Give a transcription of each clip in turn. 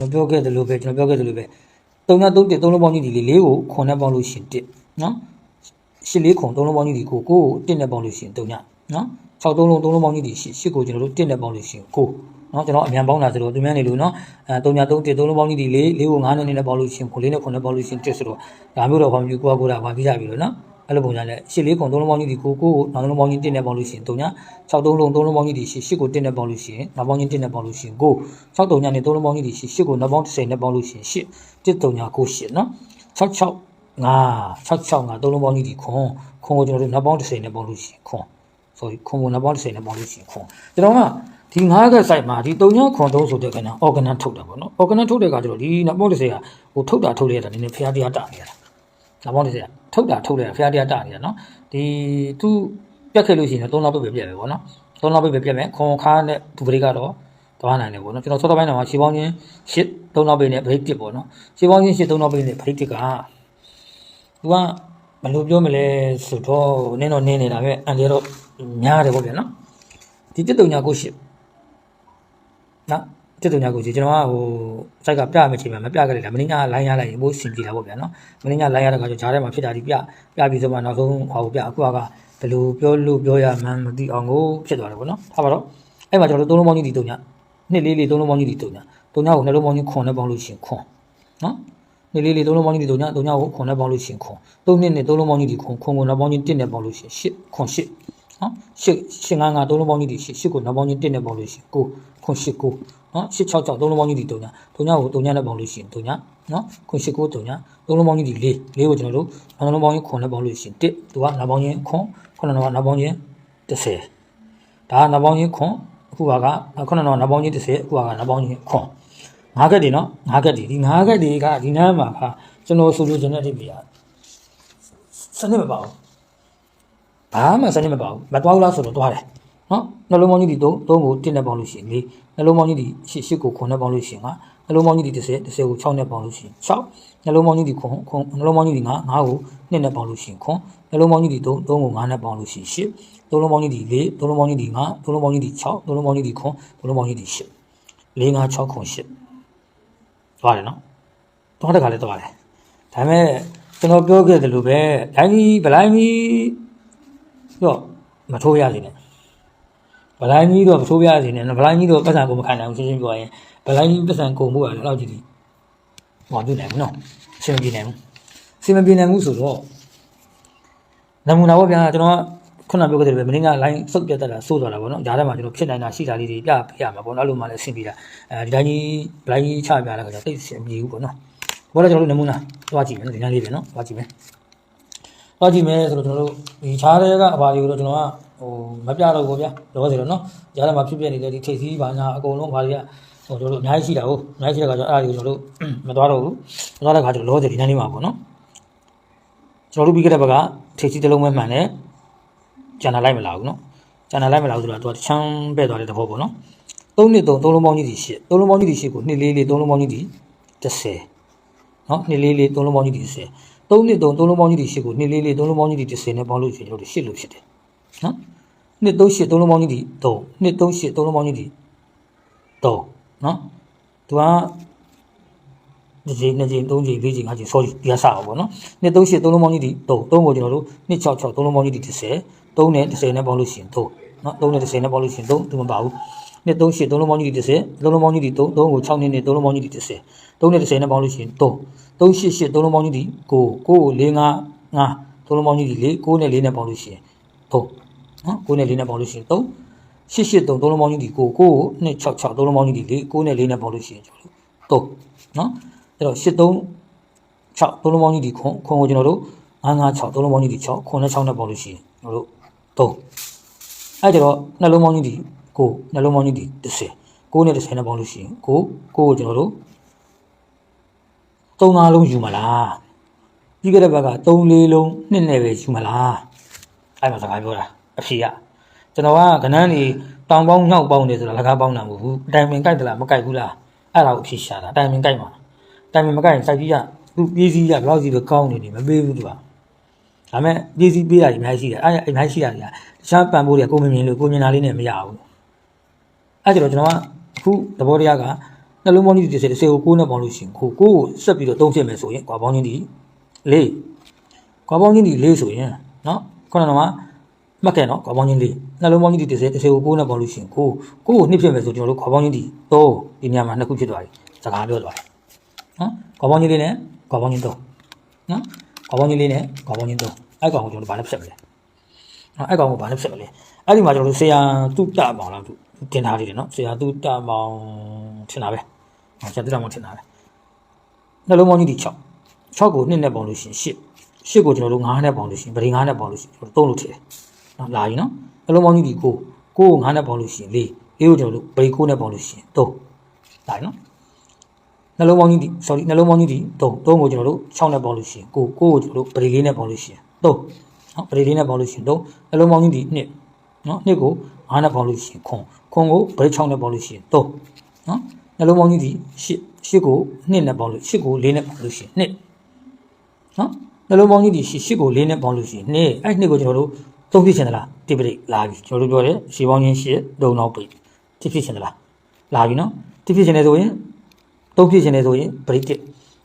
ကျွန်တော်ပြောခဲ့သလိုပဲကျွန်တော်ပြောခဲ့သလိုပဲ3ည3တစ်3လုံးပေါင်းကြီးဒီလေးလေးကိုခွန်နဲ့ပေါင်းလို့ရှရင်1နော်ရှစ်လေးခွန်3လုံးပေါင်းကြီးဒီကိုကိုကို1နဲ့ပေါင်းလို့ရှရင်3ညနော်6 3လုံး3လုံးပေါင်းကြီးဒီရှစ်ရှစ်ကိုကျွန်တော်တို့1နဲ့ပေါင်းလို့ရှရင်9နော်ကျွန်တော်အမြန်ပေါင်းတာဆိုတော့သူများနေလို့နော်အဲ3ည3တစ်3လုံးပေါင်းကြီးဒီလေးလေးကို9နဲ့နဲ့ပေါင်းလို့ရှရင်9လေးနဲ့9နဲ့ပေါင်းလို့ရှရင်1ဆိုတော့ဒါမျိုးတော့ဘာမျိုးကိုကကိုတာဘာပြကြပြီလို့နော် အဲ့လိုပုံစံနဲ့ရှစ်လေးခွန်3လုံးပေါင်းကြီးဒီကိုကိုကိုနောက်လုံးပေါင်းကြီး1နဲ့ပေါင်းလို့ရှရင်3ည6 3လုံး3လုံးပေါင်းကြီးဒီရှစ်ရှစ်ကို1နဲ့ပေါင်းလို့ရှရင်နောက်ပေါင်းကြီး1နဲ့ပေါင်းလို့ရှရင်9 6 3ညနဲ့3လုံးပေါင်းကြီးဒီရှစ်ရှစ်ကိုနောက်ပေါင်း30နဲ့ပေါင်းလို့ရှရင်8 1 3ည9 8နော်66 5 66 5 3လုံးပေါင်းကြီးဒီခွန်ခွန်ကိုကျွန်တော်တို့နောက်ပေါင်း30နဲ့ပေါင်းလို့ရှရင်ခွန် sorry ခွန်ကိုနောက်ပေါင်း30နဲ့ပေါင်းလို့ရှရင်ခွန်ကျွန်တော်ကဒီ9က site မှာဒီ3ညခွန်3ဆိုတဲ့ကဏ္ဍ organ ထုတ်တာပေါ့နော် organ ထုတ်တဲ့ကကျတော့ဒီနောက်ပေါင်း30ကဟိုထုတ်တာထုတ်လိုက်ရတာနည်းနည်းဖျားတရားတာနေရတာ နောက်ပေါင်း30ကထုတ်တာထုတ်လိုက်ရဖျားတရားတာနေရနော်ဒီသူပြတ်ခဲ့လို့ရှိရင်3နောက်ပဲပြတ်ပဲပေါ့နော်3နောက်ပဲပြတ်မယ်ခွန်ခါနဲ့ဒူပရိကတော့သွားနိုင်တယ်ပေါ့နော်ကျွန်တော်စောစောပိုင်းတော့ရှေးပေါင်းချင်းရှစ်3နောက်ပဲနဲ့ break တစ်ပေါ့နော်ရှေးပေါင်းချင်းရှစ်3နောက်ပဲနဲ့ break တစ်ကသူကဘယ်လိုပြောမလဲဆိုတော့နင်းတော့နင်းနေတာပဲအန်ဒီတော့များတယ်ပေါ့ဗျာနော်ဒီတစ်တုံညာကိုရှိနော် တစ်တုံညာကိုရှိကျွန်တော်ကဟိုစိုက်ကပြမယ်ချိန်မှာမပြခဲ့လိုက်တာမင်းညာလိုင်းရလိုက်ရင်ဘိုးစင်ကြည့်တာပေါ့ဗျာနော်မင်းညာလိုင်းရတဲ့ခါကျဂျားထဲမှာဖြစ်တာဒီပြပြပြီးဆိုမှနောက်ဆုံးဟောပြအခုကဘယ်လိုပြောလို့ပြောရမှန်းမသိအောင်ကိုဖြစ်သွားတယ်ပေါ့နော်ထားပါတော့အဲ့မှာကျွန်တော်တို့သုံးလုံးပေါင်းကြီးဒီတုံညာနှစ်လေးလေးသုံးလုံးပေါင်းကြီးဒီတုံညာတုံညာကိုနှလုံးပေါင်းကြီးခွန်နဲ့ပေါင်းလို့ရှိရင်ခွန်နော်နေလေးလေးသုံးလုံးပေါင်းကြီးဒီတုံညတုံညကိုခွန်နဲ့ပေါင်းလို့ရှရင်ခွန်သုံးနှစ်နဲ့သုံးလုံးပေါင်းကြီးဒီခွန်ခွန်ကိုနောက်ပေါင်းကြီးတစ်နဲ့ပေါင်းလို့ရှရင်ရှစ်ခွန်ရှစ် နော်ရှစ်ရှင်းငါးငါသုံးလုံးပေါင်းကြီးဒီရှစ်ရှစ်ကိုနောက်ပေါင်းကြီးတစ်နဲ့ပေါင်းလို့ရှရင်ကိုခွန်ရှစ်ကိုနော်ရှစ်6 6သုံးလုံးပေါင်းကြီးဒီတုံညတုံညကိုတုံညနဲ့ပေါင်းလို့ရှရင်တုံညနော်ခွန်ရှစ်ကိုတုံညသုံးလုံးပေါင်းကြီးဒီလေးလေးကိုကျွန်တော်တို့နောက်လုံးပေါင်းကြီးခွန်နဲ့ပေါင်းလို့ရှရင်တစ်သူကနောက်ပေါင်းကြီးခွန်ခုနကနောက်ပေါင်းကြီး30ဒါကနောက်ပေါင်းကြီးခွန်အခုကခုနကနောက်ပေါင်းကြီး30အခုကနောက်ပေါင်းကြီးခွန်ငါးကက်တွေနော်ငါးကက်တွေဒီငါးကက်တွေကဒီနားမှာခါကျွန်တော်ဆိုလို့ကျွန်တော်တိပြရစနစ်မပါဘူး ဘာမှစနစ်မပါဘူးမတော်ဘူးလားဆိုတော့တွားတယ်နော်နှလုံးပေါင်းကြီးဒီ3 3ကို1နဲ့ပေါင်းလို့ရှိရင်4နှလုံးပေါင်းကြီးဒီ8 8ကို9နဲ့ပေါင်းလို့ရှိရင်5နှလုံးပေါင်းကြီးဒီ30 30ကို6နဲ့ပေါင်းလို့ရှိရင်6နှလုံးပေါင်းကြီးဒီ9 9နှလုံးပေါင်းကြီးဒီ9 9ကို2နဲ့ပေါင်းလို့ရှိရင်9နှလုံးပေါင်းကြီးဒီ3 3ကို9နဲ့ပေါင်းလို့ရှိရင်8သုံးလုံးပေါင်းကြီးဒီ4သုံးလုံးပေါင်းကြီးဒီ9သုံးလုံးပေါင်းကြီးဒီ6သုံးလုံးပေါင်းကြီးဒီ9သုံးလုံးပေါင်းကြီးဒီ8 4 5 6 9 8သွားတယ်နော်သွားတဲ့ခါလည်းသွားတယ်ဒါပေမဲ့ကျွန်တော်ပြောခဲ့သလိုပဲလိုင်းကြီးဗလိုင်းကြီး တော့မထိုးရစေနဲ့ဗလိုင်းကြီးတော့မထိုးရစေနဲ့ဗလိုင်းကြီးတော့ပတ်စံကိုမခံနိုင်ဘူးရှင်းရှင်းပြောရင်ဗလိုင်းကြီးပတ်စံကုန်မှုရတယ်တော့ကြည့်ဒီဟောပြနိုင်ဘူးနော်အဆင်မပြေနိုင်ဘူးအဆင်မပြေနိုင်ဘူးဆိုတော့နမူနာပေါ့ဗျာကျွန်တော်ကခုနပြောခဲ့တယ်ပဲမင်းက line စုပ်ပြတ်တက်တာစိုးသွားတာပေါ့နော်ဂျားထဲမှာကျွန်တော်ဖြစ်နိုင်တာရှိတာလေးတွေပြပြရမှာပေါ့နော်အဲ့လိုမှလည်းအဆင်ပြေတာအဲဒီတိုင်းကြီး line ကြီးချပြလာကြတော့တိတ်အဆင်ပြေဘူးပေါ့နော်ဘောလည်းကျွန်တော်တို့နမူနာသွားကြည့်မယ်နော်ဒီနေ့လေးပဲနော်သွားကြည့်မယ် ဟောကြည့်မယ်ဆိုတော့ကျွန်တော်တို့ဒီခြားတွေကအပါတွေကိုတော့ကျွန်တော်ကဟိုမပြတော့ဘူးဗျာလောစေတော့နော်ကြားထဲမှာဖြစ်ပြနေတဲ့ဒီထိတ်စီးပါညာအကုန်လုံးအပါတွေကဟိုကျွန်တော်တို့အများကြီးရှိတာကိုအများကြီးရှိတဲ့ခါကျတော့အဲ့ဒါတွေကိုကျွန်တော်တို့မသွားတော့ဘူးမသွားတဲ့ခါကျတော့လောစေဒီနေ့လေးမှာပေါ့နော်ကျွန်တော်တို့ပြီးခဲ့တဲ့ဘက်ကထိတ်စီးတစ်လုံးပဲမှန်တယ်ကျန်တာလိုက်မလာဘူးနော်ကျန်တာလိုက်မလာဘူးဆိုတော့သူကချမ်းပဲ့သွားတဲ့သဘောပေါ့နော်၃နှစ်၃၃လုံးပေါင်းကြီးဒီ၈၃လုံးပေါင်းကြီးဒီ၈ကို2 4 4 3လုံးပေါင်းကြီးဒီ10နော်2 4 4 3လုံးပေါင်းကြီးဒီ10 3နှစ်3 3လုံးပေါင်းကြီးတွေရှိကို2 4 4 3လုံးပေါင်းကြီးတွေ10နဲ့ပေါင်းလို့ရှိရင်ကျွန်တော်တို့8လို့ဖြစ်တယ်နော်နှစ်3 8 3လုံးပေါင်းကြီးတွေ3နှစ်3 8 3လုံးပေါင်းကြီးတွေ3နော်သူကဒီချိန်နှစ်ချိန်သုံးချိန်လေးချိန်ငါးချိန် sorry ပြန်စအောင်ပေါ့နော်နှစ်3 8 3လုံးပေါင်းကြီးတွေ3 3ကိုကျွန်တော်တို့နှစ်6 6 3လုံးပေါင်းကြီးတွေ10 3နဲ့10နဲ့ပေါင်းလို့ရှိရင်3နော်3နဲ့10နဲ့ပေါင်းလို့ရှိရင်3သူမပါဘူးနှစ်3 8 3လုံးပေါင်းကြီးတွေ10 3လုံးပေါင်းကြီးတွေ3 3ကို6နှစ်နဲ့3လုံးပေါင်းကြီးတွေ10 3နဲ့30နဲ့ပေါင်းလို့ရှိရင်3 388 3လုံးပေါင်းကြီးဒီ9 9ကို4 5 5 3လုံးပေါင်းကြီးဒီ4 9နဲ့4နဲ့ပေါင်းလို့ရှိရင်3နော်9နဲ့4နဲ့ပေါင်းလို့ရှိရင်3 883 3လုံးပေါင်းကြီးဒီ9 9ကို266 3လုံးပေါင်းကြီးဒီ4 9နဲ့4နဲ့ပေါင်းလို့ရှိရင်ကျွန်တော်တို့3နော်အဲ့တော့836 3လုံးပေါင်းကြီးဒီခွန်ခွန်ကိုကျွန်တော်တို့956 3လုံးပေါင်းကြီးဒီ6ခွန်နဲ့6နဲ့ပေါင်းလို့ရှိရင်ကျွန်တော်တို့3အဲ့တော့နှလုံးပေါင်းကြီးဒီ9နှလုံးပေါင်းကြီးဒီ10 9နဲ့10နဲ့ပေါင်းလို့ရှိရင်9 9ကိုကျွန်တော်တို့ 3 5လုံးယူမလားပြီးခဲ့တဲ့ဘက်က3 4လုံးနှစ်နဲ့ပဲယူမလားအဲ့မှာစကားပြောတာအဖြေကကျွန်တော်ကကနန်းနေတောင်ပေါင်းညောက်ပေါင်းနေဆိုတာလကားပေါင်းတာမဟုတ်ဘူးအတိုင်ပင်ကြိုက်သလားမကြိုက်ဘူးလားအဲ့ဒါကိုအဖြေရှာတာအတိုင်ပင်ကြိုက်မှာတိုင်ပင်မကြိုက်ရင်စိုက်ကြီးကသူပြေးစည်းရဘယ်လောက်စီပဲကောင်းနေနေမပေးဘူးသူကဒါပေမဲ့ပြေးစည်းပေးတာအများကြီးရှိတယ်အဲ့အများကြီးရှိတာကတခြားပံပိုးတွေကကိုမမြင်လို့ကိုမြင်တာလေးနဲ့မရဘူးအဲ့ကျတော့ကျွန်တော်ကအခုသဘောတရားက နှလုံးပေါင်းကြီးဒီ30 30ကို9နဲ့ပေါင်းလို့ရှိရင်ကို9ကိုဆက်ပြီးတော့3ဖြစ်မယ်ဆိုရင်ကွာပေါင်းချင်းဒီ4ကွာပေါင်းချင်းဒီ4ဆိုရင်နော်ခုနကတော့မှတ်ခဲ့နော်ကွာပေါင်းချင်း4နှလုံးပေါင်းကြီးဒီ30 30ကို9နဲ့ပေါင်းလို့ရှိရင်ကို9ကို2ဖြစ်မယ်ဆိုကျွန်တော်တို့ကွာပေါင်းချင်းဒီ3ဒီနေရာမှာနှစ်ခုဖြစ်သွားပြီစကားပြောသွားတယ်နော်ကွာပေါင်းချင်းလေးနဲ့ကွာပေါင်းချင်း3နော်ကွာပေါင်းချင်းလေးနဲ့ကွာပေါင်းချင်း3အဲ့ကောင်ကိုကျွန်တော်တို့ဘာနဲ့ဖြတ်မလဲနော်အဲ့ကောင်ကိုဘာနဲ့ဖြတ်မလဲအဲ့ဒီမှာကျွန်တော်တို့ဆရာတုတ္တမောင်လားသူ တင်ထားသေးတယ်နော်ဆရာတုတ္တမောင်ထင်တာပဲဆရာတုတ္တမောင်ထင်တာပဲနှလုံးပေါင်းကြီးဒီ6 6ကို2နဲ့ပေါင်းလို့ရှိရင်8 8ကိုကျွန်တော်တို့9နဲ့ပေါင်းလို့ရှိရင်ဗရီ9နဲ့ပေါင်းလို့ရှိရင်ကျွန်တော်တို့3လို့ထည့်တယ်နော်လာပြီနော်နှလုံးပေါင်းကြီးဒီ9 9ကို9နဲ့ပေါင်းလို့ရှိရင်4 4ကိုကျွန်တော်တို့ဗရီ9နဲ့ပေါင်းလို့ရှိရင်3လာပြီနော်နှလုံးပေါင်းကြီးဒီ sorry နှလုံးပေါင်းကြီးဒီ3 3ကိုကျွန်တော်တို့6နဲ့ပေါင်းလို့ရှိရင်9 9ကိုကျွန်တော်တို့ဗရီလေးနဲ့ပေါင်းလို့ရှိရင်3နော်ဗရီလေးနဲ့ပေါင်းလို့ရှိရင်3နှလုံးပေါင်းကြီးဒီ2နော်2ကို9နဲ့ပေါင်းလို့ရှိရင်ခွန် ခွန်ကိုဗရီ6နဲ့ပေါင်းလို့ရှိရင်3နော်နှလုံးပေါင်းကြီးဒီ8 8ကို2နဲ့ပေါင်းလို့8ကို4နဲ့ပေါင်းလို့ရှိရင်2နော်နှလုံးပေါင်းကြီးဒီ8 8ကို4နဲ့ပေါင်းလို့ရှိရင်2အဲ့2ကိုကျွန်တော်တို့သုံးဖြစ်ချင်သလားတိပရိလာပြီကျွန်တော်တို့ပြောတယ်ရှေးပေါင်းချင်း8 3နောက်ပိတိဖြစ်ချင်သလားလာပြီနော်တိဖြစ်ချင်တယ်ဆိုရင်သုံးဖြစ်ချင်တယ်ဆိုရင်ပရိတစ်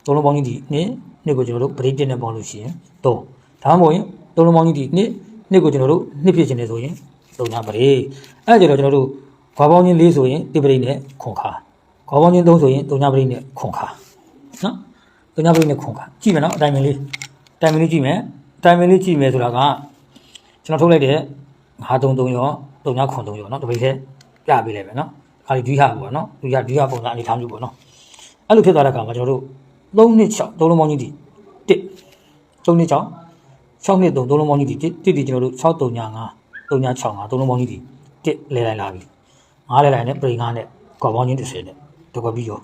သုံးလုံးပေါင်းကြီးဒီ2 2ကိုကျွန်တော်တို့ပရိတစ်နဲ့ပေါင်းလို့ရှိရင်3ဒါမှမဟုတ်ရင်သုံးလုံးပေါင်းကြီးဒီ2 2ကိုကျွန်တော်တို့2ဖြစ်ချင်တယ်ဆိုရင်3ညပရိအဲ့ဒါကြတော့ကျွန်တော်တို့ ခွာပေါင်းချင်း4ဆိုရင်တိပရိနဲ့ခွန်ခါခွာပေါင်းချင်း3ဆိုရင်3ညပရိနဲ့ခွန်ခါနော်3ညပရိနဲ့ခွန်ခါကြည့်မယ်နော်အတိုင်းမင်းလေးအတိုင်းမင်းလေးကြည့်မယ်အတိုင်းမင်းလေးကြည့်မယ်ဆိုတာကကျွန်တော်ထုတ်လိုက်တဲ့533ရော3ညခွန်3ရောနော်တပိတ်သေးပြပေးလိုက်မယ်နော်အားဒီဒွိဟပေါ့နော်ဒွိဟဒွိဟပုံစံအနေထားမျိုးပေါ့နော်အဲ့လိုဖြစ်သွားတဲ့အခါမှာကျွန်တော်တို့3နှစ်6သုံးလုံးပေါင်းကြီးဒီ1 3နှစ်6 6နှစ်3သုံးလုံးပေါင်းကြီးဒီ1တိကျွန်တော်တို့6 3ည5 3ည6 5သုံးလုံးပေါင်းကြီးဒီ1လဲလိုက်လာပြီ 5လဲလိုက်နဲ့ပြင်5နဲ့ကွာပေါင်းချင်း30နဲ့တကွပြီးရော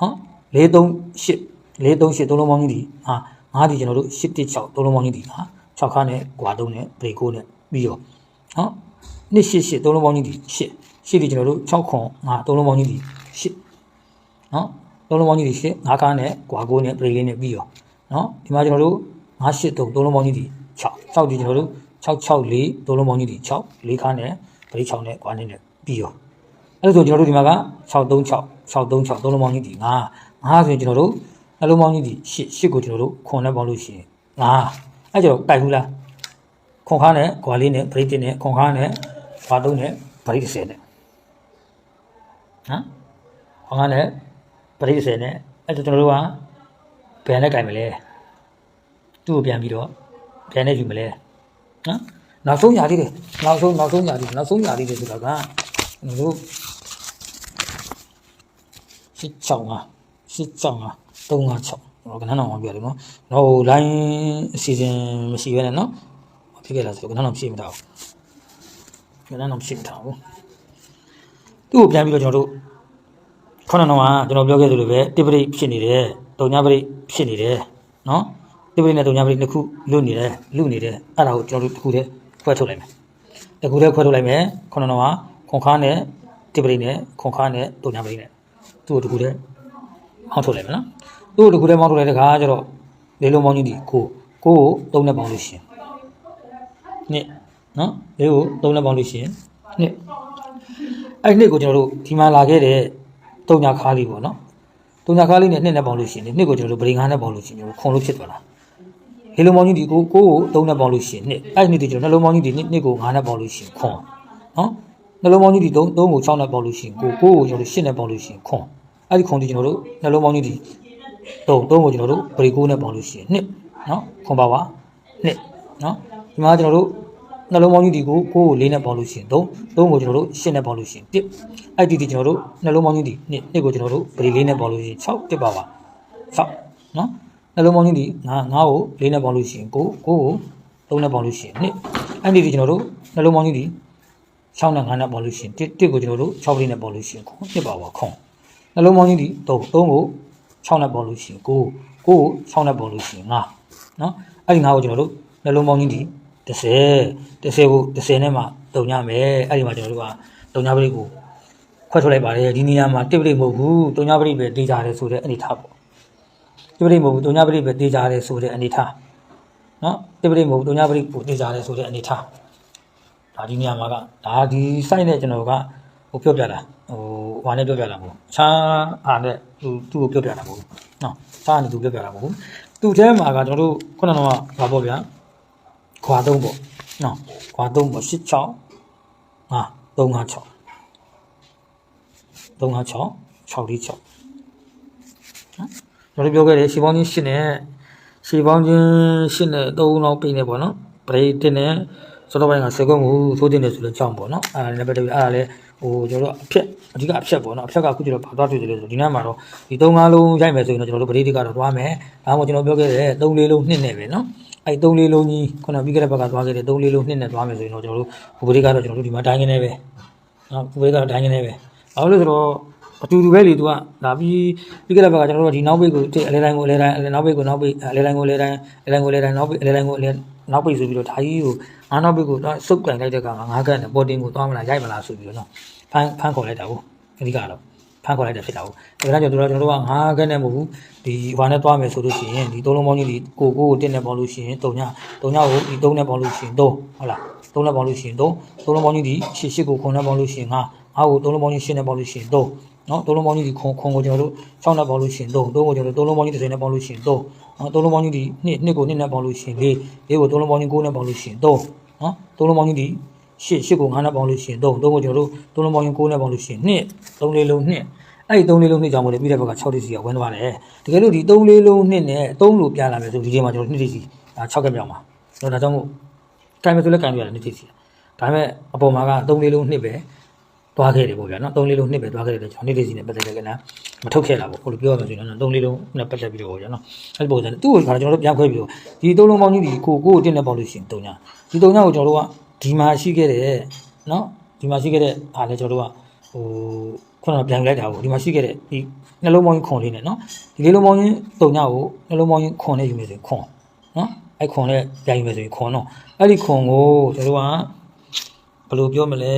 ဟော4 3 8 4 3 8သုံးလုံးပေါင်းကြီးဒီဟာ5ဒီကျွန်တော်တို့8 1 6သုံးလုံးပေါင်းကြီးဒီဟာ6ခါနဲ့ကွာ3နဲ့ပြင်9နဲ့ပြီးရောဟောနှစ်8 8သုံးလုံးပေါင်းကြီးဒီ8 8ဒီကျွန်တော်တို့6ခွန်5သုံးလုံးပေါင်းကြီးဒီ8နော်သုံးလုံးပေါင်းကြီးဒီ8 5ခါနဲ့ကွာ9နဲ့ပြင်လေးနဲ့ပြီးရောနော်ဒီမှာကျွန်တော်တို့9 8 3သုံးလုံးပေါင်းကြီးဒီ6 6ဒီကျွန်တော်တို့6 6 4သုံးလုံးပေါင်းကြီးဒီ6 4ခါနဲ့ပြင်6နဲ့ကွာနဲ့ ပြီးရောအဲ့ဒါဆိုကျွန်တော်တို့ဒီမှာက636 636သုံးလုံးပေါင်းကြီးဒီ9 9ဆိုရင်ကျွန်တော်တို့နှလုံးပေါင်းကြီးဒီ8 8ကိုကျွန်တော်တို့ခွန်နဲ့ပေါင်းလို့ရှိရင်9အဲ့ကျတော့တိုက်ဘူးလားခွန်ခါနဲ့ဂွာလေးနဲ့ဗရိတ်တင်နဲ့ခွန်ခါနဲ့ဂွာသုံးနဲ့ဗရိတ်30နဲ့ဟမ်ခွန်ခါနဲ့ဗရိတ်30နဲ့အဲ့ဒါကျွန်တော်တို့ကဘယ်နဲ့ကြိုင်မလဲသူ့ကိုပြန်ပြီးတော့ဘယ်နဲ့ယူမလဲနော်နောက်ဆုံးညာလေးတယ်နောက်ဆုံးနောက်ဆုံးညာလေးနောက်ဆုံးညာလေးတယ်ဆိုတာက ကျွန်တော်တို့16ဟာ16ဟာ356ကျွန်တော်ကဏ္ဍအောင်ပြရတယ်နော်ကျွန်တော် line အစီအစဉ်မရှိရနဲ့နော်ဖြစ်ခဲ့တာဆိုကဏ္ဍအောင်ဖြည့်မထားဘူးကဏ္ဍအောင်ဖြည့်မထားဘူးသူ့ကိုပြန်ပြီးတော့ကျွန်တော်တို့ခုနကတော့ကျွန်တော်ပြောခဲ့သလိုပဲတိပရိဖြစ်နေတယ်တုံညာပရိဖြစ်နေတယ်နော်တိပရိနဲ့တုံညာပရိနှစ်ခုလွတ်နေတယ်လွတ်နေတယ်အဲ့ဒါကိုကျွန်တော်တို့တစ်ခုတည်းခွဲထုတ်လိုက်မယ်တစ်ခုတည်းခွဲထုတ်လိုက်မယ်ခုနကတော့ ခွန်ခါနဲ့တိပရိနဲ့ခွန်ခါနဲ့တုံညာပရိနဲ့သူ့ကိုတစ်ခုတည်းဟောက်ထုတ်လိုက်မယ်နော်သူ့ကိုတစ်ခုတည်းမောင်းထုတ်လိုက်တဲ့ခါကျတော့လေးလုံးပေါင်းကြီးဒီကိုကိုကိုသုံးနဲ့ပေါင်းလို့ရှိရင်နှစ်နော်လေးကိုသုံးနဲ့ပေါင်းလို့ရှိရင်နှစ်အဲ့နှစ်ကိုကျွန်တော်တို့ဒီမှာလာခဲ့တဲ့တုံညာခါလေးပေါ့နော်တုံညာခါလေးနဲ့နှစ်နဲ့ပေါင်းလို့ရှိရင်နှစ်ကိုကျွန်တော်တို့ဗရင်ငါးနဲ့ပေါင်းလို့ရှိရင်ကျွန်တော်ခွန်လို့ဖြစ်သွားတာလေးလုံးပေါင်းကြီးဒီကိုကိုကိုသုံးနဲ့ပေါင်းလို့ရှိရင်နှစ်အဲ့နှစ်ဒီကျွန်တော်နှလုံးပေါင်းကြီးဒီနှစ်နှစ်ကိုငါးနဲ့ပေါင်းလို့ရှိရင်ခွန်နော် နှလုံးပေါင်းကြီးဒီ3 3ကို6နဲ့ပေါင်းလို့ရှိရင်ကိုကိုကိုကျွန်တော်တို့8နဲ့ပေါင်းလို့ရှိရင်ခွန်အဲ့ဒီခွန်ဒီကျွန်တော်တို့နှလုံးပေါင်းကြီးဒီ3 3ကိုကျွန်တော်တို့ဗရီ9နဲ့ပေါင်းလို့ရှိရင်2နော်ခွန်ပါပါ2နော်ဒီမှာကျွန်တော်တို့နှလုံးပေါင်းကြီးဒီကိုကိုကို4နဲ့ပေါင်းလို့ရှိရင်3 3ကိုကျွန်တော်တို့8နဲ့ပေါင်းလို့ရှိရင်1အဲ့ဒီဒီကျွန်တော်တို့နှလုံးပေါင်းကြီးဒီ2 2ကိုကျွန်တော်တို့ဗရီ4နဲ့ပေါင်းလို့ရှိရင်6 1ပါပါ6နော်နှလုံးပေါင်းကြီးဒီ9 9ကို4နဲ့ပေါင်းလို့ရှိရင်9 9ကို3နဲ့ပေါင်းလို့ရှိရင်2အဲ့ဒီဒီကျွန်တော်တို့နှလုံးပေါင်းကြီးဒီ 6နဲ့9နဲ့ပေါင်းလို့ရှိရင်1 1ကိုကျွန်တော်တို့6ပရိနဲ့ပေါင်းလို့ရှိရင်ခွန်1ပါပါခွန်နှလုံးပေါင်းကြီးဒီ3 3ကို6နဲ့ပေါင်းလို့ရှိရင်9 9ကို6နဲ့ပေါင်းလို့ရှိရင်9နော်အဲ့ဒီ9ကိုကျွန်တော်တို့နှလုံးပေါင်းကြီးဒီ30 30ကို30နဲ့မှတုံညမယ်အဲ့ဒီမှာကျွန်တော်တို့ကတုံညပရိကိုခွဲထုတ်လိုက်ပါတယ်ဒီနေရာမှာတစ်ပရိမဟုတ်ဘူးတုံညပရိပဲတေးကြတယ်ဆိုတဲ့အနေထားပေါ့တစ်ပရိမဟုတ်ဘူးတုံညပရိပဲတေးကြတယ်ဆိုတဲ့အနေထားနော်တစ်ပရိမဟုတ်ဘူးတုံညပရိကိုတေးကြတယ်ဆိုတဲ့အနေထား ဒါဒီနေရာမှာကဒါဒီ site နဲ့ကျွန်တော်ကဟိုပြောပြတာဟိုဟွာနဲ့ပြောပြတာမဟုတ်ဘူးချားဟာနဲ့သူသူ့ကိုပြောပြတာမဟုတ်ဘူးနော်ချားနဲ့သူပြောပြတာမဟုတ်ဘူးသူ့ထဲမှာကကျွန်တော်တို့ခုနကတော့ဘာပေါ့ဗျာခွာသုံးပေါ့နော်ခွာသုံးပေါ့၈6ဟာ356 356 646နော်ကျွန်တော်တို့ပြောခဲ့တယ်ရှေးပေါင်းချင်း8နဲ့ရှေးပေါင်းချင်း8နဲ့3လောက်ပြိနေပေါ့နော်ပရိတ်နဲ့ စောတော့ပိုင်းကစေကွက်မှုသိုးတင်တယ်ဆိုတော့ကြောင်းပေါ့နော်အဲ့ဒါလည်းပဲတည်းအဲ့ဒါလည်းဟိုကျွန်တော်တို့အဖြက်အဓိကအဖြက်ပေါ့နော်အဖြက်ကအခုကျတော့ဘာသွားတွေ့တယ်လဲဆိုဒီနေ့မှာတော့ဒီ3 5လုံးရိုက်မယ်ဆိုရင်တော့ကျွန်တော်တို့ပရိတ်ကတော့သွားမယ်ဒါမှမဟုတ်ကျွန်တော်ပြောခဲ့တယ်3 4လုံးနှစ်နဲ့ပဲနော်အဲ့3 4လုံးကြီးခုနပြီးခဲ့တဲ့ဘက်ကသွားခဲ့တယ်3 4လုံးနှစ်နဲ့သွားမယ်ဆိုရင်တော့ကျွန်တော်တို့ဟိုပရိတ်ကတော့ကျွန်တော်တို့ဒီမှာတိုင်းကနေပဲနော်ဟိုပရိတ်ကတော့တိုင်းကနေပဲဘာလို့လဲဆိုတော့အတူတူပဲလေ तू ကလာပြီးပြီးကြတဲ့ဘက်ကကျွန်တော်တို့ကဒီနောက်ပိတ်ကိုအလဲတိုင်းကိုအလဲတိုင်းနောက်ပိတ်ကိုနောက်ပိတ်အလဲတိုင်းကိုအလဲတိုင်းအလဲတိုင်းကိုအလဲတိုင်းနောက်ပိတ်အလဲတိုင်းကိုအလဲ နောက်ပိတ်ဆိုပြီးတော့ဒါကြီးကိုငါနောက်ပိတ်ကိုတော့စုပ်ကန်လိုက်တဲ့ကောင်ကငါးကတ်နဲ့ပေါ်တင်ကိုသွားမလားရိုက်မလားဆိုပြီးတော့နော်ဖမ်းဖမ်းခေါ်လိုက်တာကိုအဓိကတော့ဖမ်းခေါ်လိုက်တာဖြစ်တာကိုဒါကြောင့်ကျွန်တော်တို့ကငါးကတ်နဲ့မဟုတ်ဘူးဒီဟွာနဲ့သွားမယ်ဆိုလို့ရှိရင်ဒီသုံးလုံးပေါင်းကြီးဒီကိုကိုကိုတင်းနဲ့ပေါင်းလို့ရှိရင်တုံညတုံညကိုဒီသုံးနဲ့ပေါင်းလို့ရှိရင်သုံးဟုတ်လားသုံးနဲ့ပေါင်းလို့ရှိရင်သုံးသုံးလုံးပေါင်းကြီးဒီရှစ်ရှစ်ကိုခုနဲ့ပေါင်းလို့ရှိရင်ငါငါ့ကိုသုံးလုံးပေါင်းကြီးရှစ်နဲ့ပေါင်းလို့ရှိရင်သုံး နော်သုံးလုံးပေါင်းကြီးဒီခွန်ခွန်ကိုကျွန်တော်တို့6နဲ့ပေါင်းလို့ရှိရင်3 3ကိုကျွန်တော်တို့သုံးလုံးပေါင်းကြီး30နဲ့ပေါင်းလို့ရှိရင်3နော်သုံးလုံးပေါင်းကြီးဒီ2 2ကို2နဲ့ပေါင်းလို့ရှိရင်4 4ကိုသုံးလုံးပေါင်းကြီး9နဲ့ပေါင်းလို့ရှိရင်3နော်သုံးလုံးပေါင်းကြီးဒီ8 8ကို9နဲ့ပေါင်းလို့ရှိရင်3 3ကိုကျွန်တော်တို့သုံးလုံးပေါင်းကြီး9နဲ့ပေါင်းလို့ရှိရင်2 3လေးလုံး2အဲ့ဒီ3လေးလုံး2ကြောင့်မို့လေပြီးတဲ့ဘက်က6တိစီကဝင်သွားတယ်တကယ်လို့ဒီ3လေးလုံး2နဲ့3လို့ပြလာမယ်ဆိုဒီချိန်မှာကျွန်တော်2တိစီဒါ6ကက်မြောက်မှာတော့ဒါကြောင့်မို့ကင်မယ်ဆိုလည်းကင်ပြရတယ်2တိစီဒါပေမဲ့အပေါ်မှာက3လေးလုံး2ပဲ သွားခဲ့တယ်ပေါ့ဗျာနော်3လေးလုံးနှစ်ပဲသွားခဲ့တယ်ကျွန်တော်နေ့လေးစီနဲ့ပတ်သက်တဲ့ကနမထုတ်ခဲ့တာပေါ့ဟိုလိုပြောရမယ်ဆိုရင်တော့3လေးလုံးနဲ့ပတ်သက်ပြီးတော့ပေါ့ဗျာနော်အဲ့ဒီပုံစံသူ့ကိုခါကျွန်တော်တို့ပြန်ခွဲပြီးတော့ဒီ3လုံးပေါင်းကြီးဒီကိုကိုကိုတင်းနဲ့ပေါင်းလို့ရှိရင်3ညဒီ3ညကိုကျွန်တော်တို့ကဒီမှာရှိခဲ့တဲ့နော်ဒီမှာရှိခဲ့တဲ့အားလည်းကျွန်တော်တို့ကဟိုခုနကပြန်လိုက်တာပေါ့ဒီမှာရှိခဲ့တဲ့ဒီနှလုံးပေါင်းကြီးခွန်လေးနဲ့နော်ဒီလေးလုံးပေါင်းကြီး3ညကိုနှလုံးပေါင်းကြီးခွန်နဲ့ယူမယ်ဆိုရင်ခွန်နော်အဲ့ခွန်နဲ့ပြန်ယူမယ်ဆိုရင်ခွန်တော့အဲ့ဒီခွန်ကိုကျွန်တော်တို့ကဘယ်လိုပြောမလဲ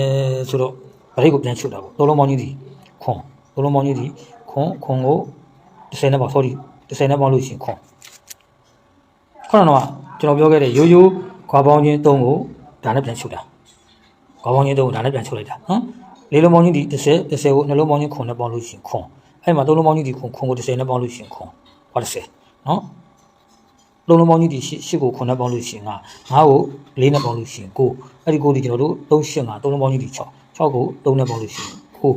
ဆိုတော့ ဗရိတ်ကိုပြန်ချုပ်တာပေါ့သုံးလုံးပေါင်းကြီးဒီခွန်သုံးလုံးပေါင်းကြီးဒီခွန်ခွန်ကို30နဲ့ပေါ့ sorry 30နဲ့ပေါင်းလို့ရှိရင်ခွန်ခုနကတော့ကျွန်တော်ပြောခဲ့တဲ့ရိုးရိုးခွာပေါင်းချင်း3ကိုဒါနဲ့ပြန်ချုပ်တာခွာပေါင်းချင်း3ကိုဒါနဲ့ပြန်ချုပ်လိုက်တာနော်လေးလုံးပေါင်းချင်းဒီ30 30ကိုနှလုံးပေါင်းချင်းခွန်နဲ့ပေါင်းလို့ရှိရင်ခွန်အဲ့မှာသုံးလုံးပေါင်းချင်းဒီခွန်ခွန်ကို30နဲ့ပေါင်းလို့ရှိရင်ခွန်ဟော30နော်လုံးလုံးပေါင်းကြီးဒီရှစ်ရှစ်ကိုခုနှစ်ပေါင်းလို့ရှိရင်ငါငါ့ကိုလေးနဲ့ပေါင်းလို့ရှိရင်ကိုအဲ့ဒီကိုဒီကျွန်တော်တို့3ရှစ်ငါသုံးလုံးပေါင်းကြီးဒီ6 6ကို3နဲ့ပေါင်းလို့ရှိရင်ခိုး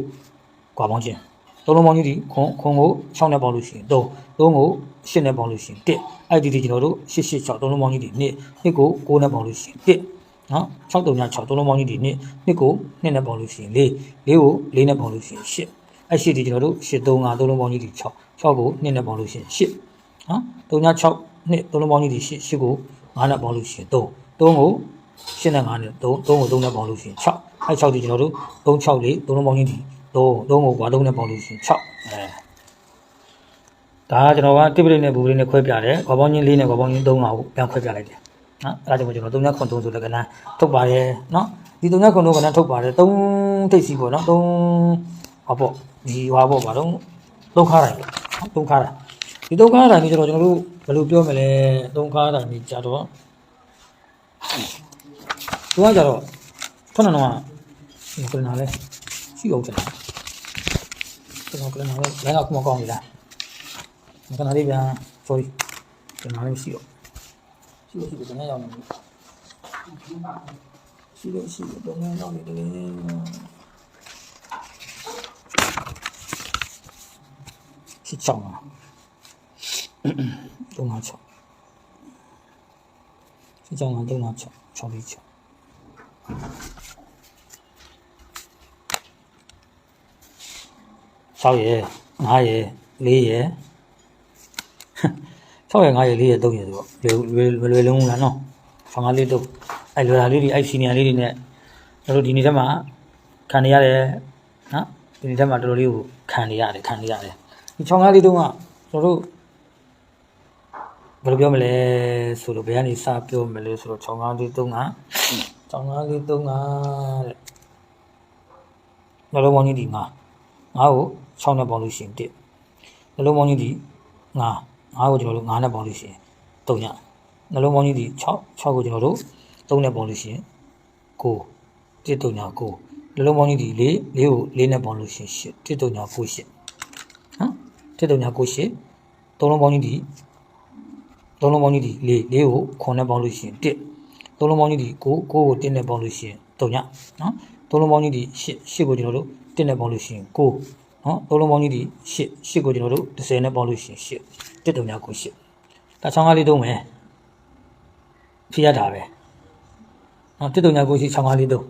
ကွာပေါင်းခြင်းသုံးလုံးပေါင်းကြီးဒီခွန်ခွန်ကို6နဲ့ပေါင်းလို့ရှိရင်3 3ကို8နဲ့ပေါင်းလို့ရှိရင်1အဲ့ဒီဒီကျွန်တော်တို့8 8 6သုံးလုံးပေါင်းကြီးဒီ2 2ကို9နဲ့ပေါင်းလို့ရှိရင်1နော်6 3ည6သုံးလုံးပေါင်းကြီးဒီ2 2ကို2နဲ့ပေါင်းလို့ရှိရင်4 4ကို4နဲ့ပေါင်းလို့ရှိရင်8အဲ့8ဒီကျွန်တော်တို့8 3 5သုံးလုံးပေါင်းကြီးဒီ6 6ကို2နဲ့ပေါင်းလို့ရှိရင်8နော်3ည6 2သုံးလုံးပေါင်းကြီးဒီ8 8ကို9နဲ့ပေါင်းလို့ရှိရင်3 3ကို8နဲ့9နဲ့3 3ကို3နဲ့ပေါင်းလို့ရှိရင်6 အဲ6ဒီကျွန်တော်တို့3 6လေးသုံးလုံးပေါင်းချင်းဒီ3 3ကိုကွာ3နဲ့ပေါင်းလို့ရှိရင်6အဲဒါကကျွန်တော်ကတစ်ပရိနဲ့ဘူပရိနဲ့ခွဲပြတယ်ကွာပေါင်းချင်း4နဲ့ကွာပေါင်းချင်း3ကိုပြန်ခွဲပြလိုက်တယ်နော်အဲဒါကြောင့်ကျွန်တော်3ညခွန်3ဆိုတဲ့ကဏ္ဍထုတ်ပါတယ်နော်ဒီ3ညခွန်3ကဏ္ဍထုတ်ပါတယ်3ထိပ်စီပေါ့နော်3ဟောပေါ့ဒီဟောပေါ့ပါတော့3ခါတိုင်း3ခါတိုင်းဒီ3ခါတိုင်းကြီးကျွန်တော်ကျွန်တော်တို့ဘယ်လိုပြောမလဲ3ခါတိုင်းကြီးကြတော့သူကကြတော့ခုနကတော့ ကလနာလဲရှိအောင်တယ်ကျွန်တော်ကလနာလဲလမ်းကခုမကောင်းနေလားကလနာလေးပြန် sorry ကလနာလေးမရှိတော့ရှိလို့ရှိလို့တနေ့ရောက်နေပြီရှိလို့ရှိလို့တနေ့ရောက်နေတယ်ရှိချောင်းလားတုံးငါချောင်းရှိချောင်းကတုံးငါချောင်းချောင်းလေးချောင်း 6ရယ်9ရယ်4ရယ်6ရယ်9ရယ်4ရယ်3ရယ်ဆိုတော့လွယ်လွယ်လွယ်လုံးလားနော်ဖန်ကားလေးတော့အဲ့လွယ်တာလေးတွေအဲ့စီနီယာလေးတွေနဲ့တို့တို့ဒီနေ့ထက်မှခံနေရတယ်နော်ဒီနေ့ထက်မှတော်တော်လေးကိုခံနေရတယ်ခံနေရတယ်ဒီ6 9လေးတုန်းကတို့တို့ဘယ်လိုပြောမလဲဆိုတော့ဘယ်ကနေစပြောမလဲဆိုတော့6 9လေးတုန်းက6 9လေးတုန်းကတဲ့နှလုံးပေါင်းကြီးဒီ9 9ကို6နဲ့ပေါင်းလို့ရှိရင်1နှလုံးပေါင်းကြီးဒီ9 9ကိုကျွန်တော်တို့9နဲ့ပေါင်းလို့ရှိရင်3ညနှလုံးပေါင်းကြီးဒီ6 6ကိုကျွန်တော်တို့3နဲ့ပေါင်းလို့ရှိရင်9 1 3ည9နှလုံးပေါင်းကြီးဒီလေးလေးကိုလေးနဲ့ပေါင်းလို့ရှရင်ရှစ်တစ်တုံညာကိုရှစ်နော်တစ်တုံညာကိုရှစ်သုံးလုံးပေါင်းကြီးဒီသုံးလုံးပေါင်းကြီးဒီလေးလေးကိုခွန်နဲ့ပေါင်းလို့ရှရင်တစ်သုံးလုံးပေါင်းကြီးဒီကိုကိုကိုတစ်နဲ့ပေါင်းလို့ရှရင်တုံညာနော်သုံးလုံးပေါင်းကြီးဒီရှစ်ရှစ်ကိုကျွန်တော်တို့ တစ်နဲ့ပေါင်းလို့ရှရင်ကိုနော်သုံးလုံးပေါင်းကြီးဒီရှစ်ရှစ်ကိုကျွန်တော်တို့30နဲ့ပေါင်းလို့ရှရင်ရှစ်တစ်တုံညာကိုရှစ်ဒါချောင်းကားလေးသုံးမယ်ဖြစ်ရတာပဲနော်တစ်တုံညာကိုရှစ်ချောင်းကားလေးသုံး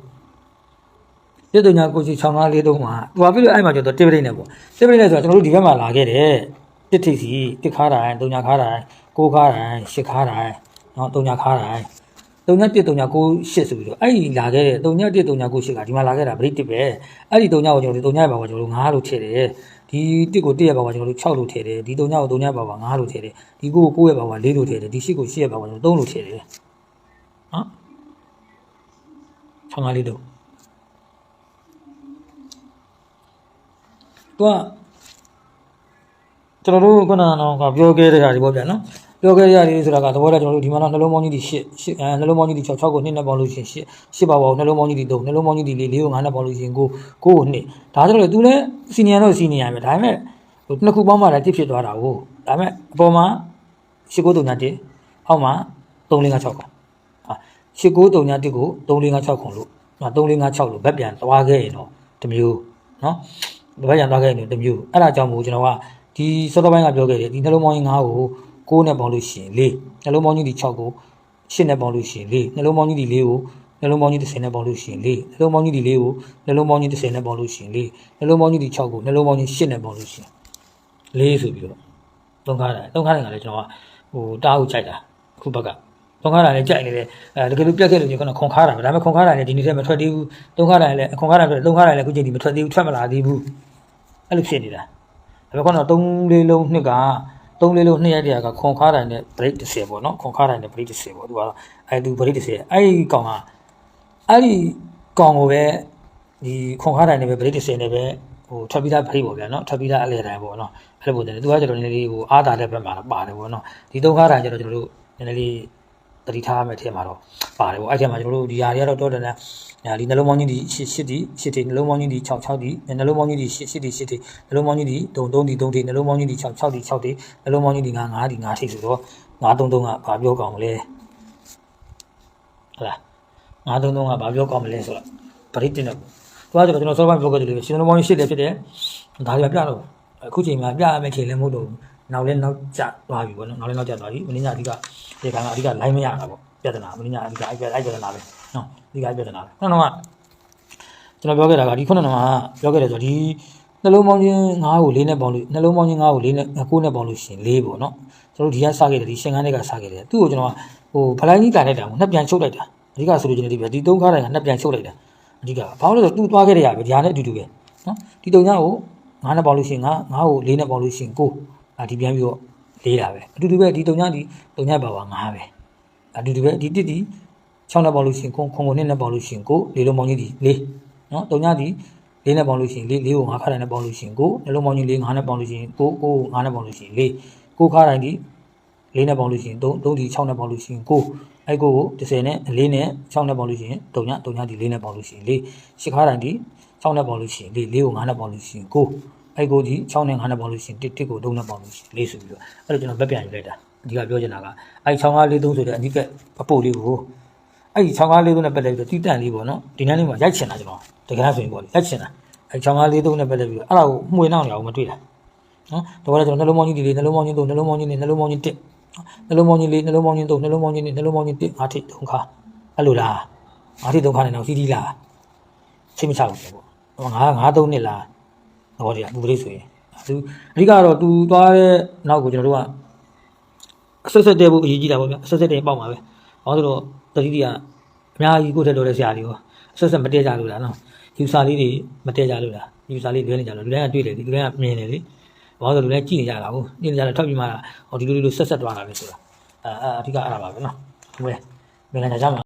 ပြည့်တုံညာကိုရှိ6543မှာသူဘာဖြစ်လို့အဲ့မှာကျတော့တစ်ပရိတ်နဲ့ပေါ့တစ်ပရိတ်နဲ့ဆိုတော့ကျွန်တော်တို့ဒီဘက်မှာလာခဲ့တယ်တစ်ထိပ်စီတစ်ခါတိုင်းတုံညာခါတိုင်းကိုခါတိုင်းရှစ်ခါတိုင်းနော်တုံညာခါတိုင်း တုံညာတစ်တုံညာကိုရှစ်ဆိုပြီးတော့အဲ့ဒီလာခဲ့တဲ့တုံညာတစ်တုံညာကိုရှစ်ကဒီမှာလာခဲ့တာပရိတ်တစ်ပဲအဲ့ဒီတုံညာကိုကျွန်တော်တို့တုံညာရဲ့ဘာကကျွန်တော်တို့9လို့ထည့်တယ်ဒီတစ်ကိုတစ်ရဲ့ဘာကကျွန်တော်တို့6လို့ထည့်တယ်ဒီတုံညာကိုတုံညာဘာက9လို့ထည့်တယ်ဒီကိုကို9ရဲ့ဘာက4လို့ထည့်တယ်ဒီရှစ်ကို8ရဲ့ဘာကကျွန်တော်3လို့ထည့်တယ်နော်65လေးတော့သူကကျွန်တော်တို့ခုနကတော့ကပြောခဲ့တဲ့ဟာတွေပေါ့ဗျာနော် ပြောခဲ့တဲ့ဟာတွေဆိုတာကသဘောတရားကျွန်တော်တို့ဒီမှာတော့နှလုံးပေါင်းကြီးဒီ8 8အဲနှလုံးပေါင်းကြီးဒီ6 6ကို2နဲ့ပေါင်းလို့ရှိရင်8 8ပါပါနှလုံးပေါင်းကြီးဒီ3နှလုံးပေါင်းကြီးဒီ4 4ကို9နဲ့ပေါင်းလို့ရှိရင်9 9ကို2ဒါဆိုတော့သူလည်းစီနီယာတော့စီနီယာပဲဒါပေမဲ့ဟိုနှစ်ခုပေါင်းမှလည်းတစ်ဖြစ်သွားတာကိုဒါပေမဲ့အပေါ်မှာ8 9 3ည1အောက်မှာ3 4 5 6ခုဟာ8 9 3ည1ကို3 4 5 6ခုလို့3 4 5 6လို့ဗက်ပြန်သွားခဲ့ရင်တော့တမျိုးနော်ဒီဘက်ရန်သွားခဲ့နေတမျိုးအဲ့ဒါကြောင့်မို့ကျွန်တော်ကဒီစောစောပိုင်းကပြောခဲ့တယ်ဒီနှလုံးပေါင်းကြီး9ကို 6နဲ့ပေါင်းလို့ရှိရင်4နှလုံးပေါင်းကြီးဒီ6ကို8နဲ့ပေါင်းလို့ရှိရင်4နှလုံးပေါင်းကြီးဒီ4ကိုနှလုံးပေါင်းကြီး10နဲ့ပေါင်းလို့ရှိရင်4နှလုံးပေါင်းကြီးဒီ4ကိုနှလုံးပေါင်းကြီး10နဲ့ပေါင်းလို့ရှိရင်4နှလုံးပေါင်းကြီးဒီ6ကိုနှလုံးပေါင်းကြီး8နဲ့ပေါင်းလို့ရှိရင်4ဆိုပြီးတော့သုံးခါတယ်သုံးခါတယ်ကလည်းကျွန်တော်ကဟိုတားဟုတ်ကြိုက်တာခုဘက်ကသုံးခါတာလည်းကြိုက်နေတယ်အဲတကယ်လို့ပြတ်ခဲ့လို့ကျွန်တော်ခွန်ခါတာပဲဒါပေမဲ့ခွန်ခါတာလည်းဒီနေ့တည်းမထွက်သေးဘူးသုံးခါတာလည်းခွန်ခါတာဆိုသုံးခါတာလည်းခုချိန်ဒီမထွက်သေးဘူးထွက်မလာသေးဘူးအဲ့လိုဖြစ်နေတာဒါပေမဲ့ကတော့3လေးလုံးနှစ်က 3လေးလုံးနှစ်ရက်တည်းကခွန်ခါတိုင်းနဲ့ break 30ပေါ့နော်ခွန်ခါတိုင်းနဲ့ break 30ပေါ့သူကတော့အဲ့သူ break 30အဲ့ဒီကောင်ကအဲ့ဒီကောင်ကိုပဲဒီခွန်ခါတိုင်းနဲ့ပဲ break 30နဲ့ပဲဟိုထွက်ပြီးသား break ပေါ့ဗျာနော်ထွက်ပြီးသားအလဲတိုင်းပေါ့နော်အဲ့လိုပုံစံနဲ့သူကကျတော့နည်းနည်းလေးဟိုအားတာတဲ့ဘက်မှာပါတယ်ပေါ့နော်ဒီသုံးခါတိုင်းကျတော့ကျွန်တော်တို့နည်းနည်းလေး တတိထားမယ်ထင်မှာတော့ပါတယ်ပေါ့အဲ့ဒီမှာကျွန်တော်တို့ဒီຢာတွေကတော့တော်တယ်နဲ့ဒီနှလုံးပေါင်းကြီးဒီ8 8ဒီ8ဒီနှလုံးပေါင်းကြီးဒီ6 6ဒီနှလုံးပေါင်းကြီးဒီ8 8ဒီ8ဒီနှလုံးပေါင်းကြီးဒီ3 3ဒီ3ဒီနှလုံးပေါင်းကြီးဒီ6 6ဒီ6ဒီနှလုံးပေါင်းကြီးဒီ9 9ဒီ9ထိဆိုတော့9 3 3ကဘာပြောကောင်းမလဲဟုတ်လား9 3 3ကဘာပြောကောင်းမလဲဆိုတော့ပရိတင်တော့သူကကျွန်တော်စောပိုင်းပြောခဲ့တယ်လို့ရှင်နှလုံးပေါင်းကြီး8လည်းဖြစ်တယ်ဒါတွေပြတော့အခုချိန်မှာပြရမယ့်ချိန်လည်းမဟုတ်တော့ဘူး နောက်လည်းနောက်ကျသွားပြီပေါ့နော်နောက်လည်းနောက်ကျသွားပြီမင်းညာအဓိကဒီကောင်ကအဓိက line မရတာပေါ့ပြဿနာမင်းညာအဓိကအဲ့ပြဿနာပဲနော်အဓိကပြဿနာပဲခုနကကျွန်တော်ပြောခဲ့တာကဒီခုနကပြောခဲ့တယ်ဆိုတော့ဒီနှလုံးပေါင်းချင်း9ကို4နဲ့ပေါင်းလို့နှလုံးပေါင်းချင်း9ကို4နဲ့9နဲ့ပေါင်းလို့ရှင်4ပေါ့နော်ကျွန်တော်ဒီကစခဲ့တယ်ဒီရှင်ကန်းတွေကစခဲ့တယ်သူ့ကိုကျွန်တော်ကဟိုဖလိုင်းကြီးကန်လိုက်တာမို့နှစ်ပြန်ချုပ်လိုက်တာအဓိကဆိုလို့ကျွန်တော်ဒီပဲဒီသုံးခါတိုင်းကနှစ်ပြန်ချုပ်လိုက်တာအဓိကဘာလို့လဲဆိုတော့သူ့သွားခဲ့တဲ့ရပဲဒီဟာနဲ့အတူတူပဲနော်ဒီတုံညာကို9နဲ့ပေါင်းလို့ရှင်9 9ကို4နဲ့ပေါင်းလို့ရှင်9 အာဒီပြန်ပြီးတော့4တာပဲအတူတူပဲဒီတုံညာဒီတုံညာပါပါ9ပဲအတူတူပဲဒီတစ်ဒီ6နဲ့ပေါင်းလို့ရှင်9ခုကို2နဲ့ပေါင်းလို့ရှင်9လေးလုံးပေါင်းကြီးဒီ4နော်တုံညာဒီ4နဲ့ပေါင်းလို့ရှင်4 4ကို9ခါတိုင်းနဲ့ပေါင်းလို့ရှင်9နှလုံးပေါင်းကြီး4 9နဲ့ပေါင်းလို့ရှင်9 9ကို9နဲ့ပေါင်းလို့ရှင်4 9ခါတိုင်းဒီ4နဲ့ပေါင်းလို့ရှင်3 3ဒီ6နဲ့ပေါင်းလို့ရှင်9အဲ့ကိုကို30နဲ့4နဲ့6နဲ့ပေါင်းလို့ရှင်တုံညာတုံညာဒီ4နဲ့ပေါင်းလို့ရှင်4 8ခါတိုင်းဒီ6နဲ့ပေါင်းလို့ရှင်4 4ကို9နဲ့ပေါင်းလို့ရှင်9 အဲ့ကိုဒီ6နဲ့9နဲ့ပေါင်းလို့ရှင်1 1ကို3နဲ့ပေါင်းလို့ရှင်4ဆိုပြီးတော့အဲ့တော့ကျွန်တော်ဗက်ပြန်ယူလိုက်တာအဓိကပြောချင်တာကအဲ့6 5 4 3ဆိုတဲ့အဓိကအပို့လေးကိုအဲ့ဒီ6 5 4 3နဲ့ပတ်သက်ပြီးတော့တီးတန့်လေးပေါ့နော်ဒီနေ့လေးမှာရိုက်ချင်တာကျွန်တော်တကယ်ဆိုရင်ပေါ့လေရိုက်ချင်တာအဲ့6 5 4 3နဲ့ပတ်သက်ပြီးတော့အဲ့ဒါကိုမှွေနောက်နေအောင်မတွေ့တာနော်တော့ကျွန်တော်နှလုံးပေါင်းကြီးဒီလေးနှလုံးပေါင်းကြီး3နှလုံးပေါင်းကြီး4နှလုံးပေါင်းကြီး1နှလုံးပေါင်းကြီး4နှလုံးပေါင်းကြီး3နှလုံးပေါင်းကြီး2နှလုံးပေါင်းကြီး1ငါထိ3ခါအဲ့လိုလားငါထိ3ခါနေတော့စီးတီးလားချိန်မချဘူးပေါ့ငါငါ3နှစ်လား ဟောဒီအပူလေးဆိုရင်သူအဓိကတော့သူသွားတဲ့နောက်ကိုကျွန်တော်တို့ကအဆက်ဆက်တဲဖို့အရေးကြီးတာပေါ့ဗျအဆက်ဆက်တဲပေါက်ပါပဲ။ဘာလို့လဲဆိုတော့တတိတိကအများကြီးကိုယ့်ထက်တော်တဲ့ဆရာတွေရောအဆက်ဆက်မတဲကြလို့လားနော်။ယူဆလေးတွေမတဲကြလို့လား။ယူဆလေးလွဲနေကြလို့လူတိုင်းကတွေ့တယ်ဒီလူတိုင်းကမြင်တယ်လေ။ဘာလို့လဲလူတိုင်းကြည့်နေကြတာကိုကြည့်နေကြတယ်ထောက်ပြီးမှဟောဒီလိုလိုဆက်ဆက်သွားတာပဲဆိုတာ။အဲအဲအဓိကအဲ့ဒါပါပဲနော်။ဟုတ်ကဲ့။မင်္ဂလာကြပါ